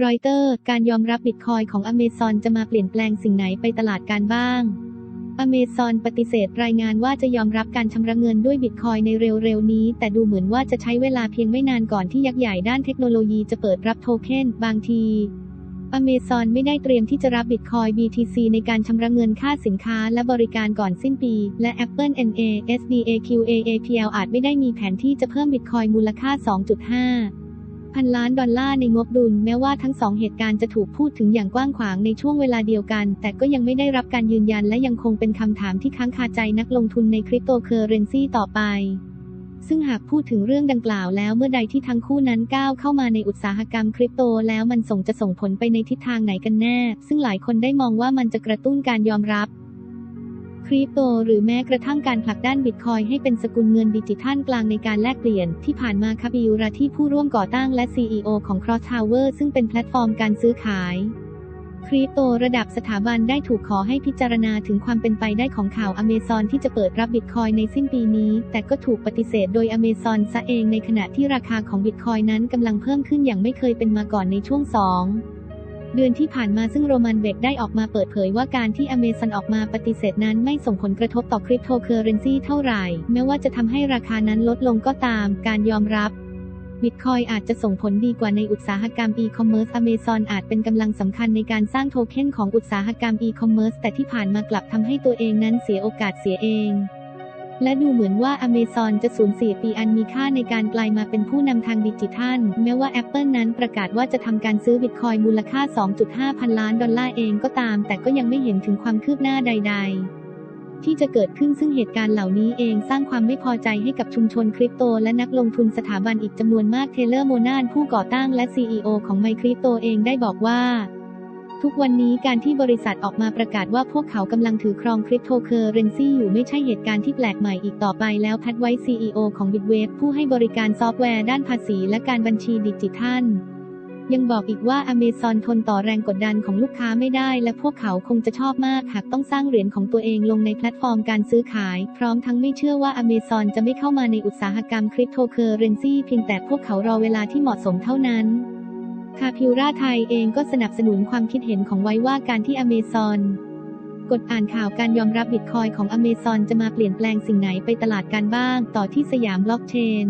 รอยเตอร์ การยอมรับบิตคอยของอเมซอนจะมาเปลี่ยนแปลงสิ่งไหนไปตลาดการบ้าง อเมซอนปฏิเสธรายงานว่าจะยอมรับการชำระเงินด้วยบิตคอยในเร็วๆนี้ แต่ดูเหมือนว่าจะใช้เวลาเพียงไม่นานก่อนที่ยักษ์ใหญ่ด้านเทคโนโลยีจะเปิดรับโทเค็นบางทีอเมซอนไม่ได้เตรียมที่จะรับบิตคอย BTC ในการชำระเงินค่าสินค้าและบริการก่อนสิ้นปี และ Apple NA SDAQAAPL อาจไม่ได้มีแผนที่จะเพิ่มบิตคอยมูลค่า 2.5 พันล้านดอลลาร์ในงบดุล แม้ว่าทั้งสองเหตุการณ์จะถูกพูดถึงอย่างกว้างขวางในช่วงเวลาเดียวกัน แต่ก็ยังไม่ได้รับการยืนยันและยังคงเป็นคำถามที่ค้างคาใจนักลงทุนในคริปโตเคอเรนซีต่อไปซึ่งหากพูดถึงเรื่องดังกล่าวแล้วเมื่อใดที่ทั้งคู่นั้นก้าวเข้ามาในอุตสาหกรรมคริปโตแล้วมันส่งจะส่งผลไปในทิศทางไหนกันแน่ ซึ่งหลายคนได้มองว่ามันจะกระตุ้นการยอมรับ คริปโต หรือแม้กระทั่งการผลักดันบิตคอยให้เป็นสกุลเงินดิจิทัลกลางในการแลกเปลี่ยน ที่ผ่านมาคาบิวราที่ผู้ร่วมก่อตั้งและ CEO ของ Cross Tower ซึ่งเป็นแพลตฟอร์มการซื้อขายคริปโตระดับสถาบันได้ถูกขอให้พิจารณาถึงความเป็นไปได้ของข่าวอเมซอนที่จะเปิดรับบิตคอยในสิ้นปีนี้ แต่ก็ถูกปฏิเสธโดยอเมซอนซะเองในขณะที่ราคาของบิตคอยนั้นกำลังเพิ่มขึ้นอย่างไม่เคยเป็นมาก่อนในช่วง 2 เดือนที่ผ่านมาซึ่งโรมันเบกได้ออกมาเปิดเผยว่าการที่อเมซอนออกมาปฏิเสธนั้นไม่ส่งผลกระทบต่อคริปโตเคอเรนซีเท่าไหร่ แม้ว่าจะทำให้ราคานั้นลดลงก็ตาม การยอมรับบิตคอยอาจจะส่งผลดีกว่าในอุตสาหกรรมอีคอมเมิร์ซอเมซอนอาจเป็นกำลังสำคัญในการสร้างโทเค็นของอุตสาหกรรมอีคอมเมิร์ซแต่ที่ผ่านมากลับทำให้ตัวเองนั้นเสียโอกาสเสียเอง และดูเหมือนว่าอเมซอนจะสูญเสียปีอันมีค่าในการกลายมาเป็นผู้นำทางดิจิทัล แม้ว่า Apple นั้นประกาศว่าจะทำการซื้อบิตคอยมูลค่า 2.5 พันล้านดอลลาร์เองก็ตาม แต่ก็ยังไม่เห็นถึงความคืบหน้าใด ๆที่จะเกิดขึ้นซึ่งเหตุการณ์เหล่านี้เองสร้างความไม่พอใจให้กับชุมชนคริปโต และนักลงทุนสถาบันอีกจำนวนมากเทเลอร์โมนานผู้ก่อตั้งและ CEO ของไมคริปโตเองได้บอกว่า ทุกวันนี้การที่บริษัทออกมาประกาศว่าพวกเขากำลังถือครองคริปโตเคอเรนซีอยู่ไม่ใช่เหตุการณ์ที่แปลกใหม่อีกต่อไปแล้วพัดไว้ CEO ของ Bitwave ผู้ให้บริการซอฟต์แวร์ด้านภาษีและการบัญชีดิจิทัล ยังบอกอีกว่า Amazon ทนต่อแรงกดดันของลูกค้าไม่ได้ และพวกเขาคงจะชอบมากหากต้องสร้างเหรียญของตัวเองลงในแพลตฟอร์มการซื้อขาย พร้อมทั้งไม่เชื่อว่า Amazon จะไม่เข้ามาในอุตสาหกรรมคริปโตเคอเรนซีเพียงแต่พวกเขารอเวลาที่เหมาะสมเท่านั้น คาพิวราไทยเองก็สนับสนุนความคิดเห็นของไว้ว่าการที่อเมซอนกดอ่านข่าวการยอมรับบิตคอยของอเมซอนจะมาเปลี่ยนแปลงสิ่งไหนไปตลาดการบ้าง ต่อที่สยามบล็อกเชน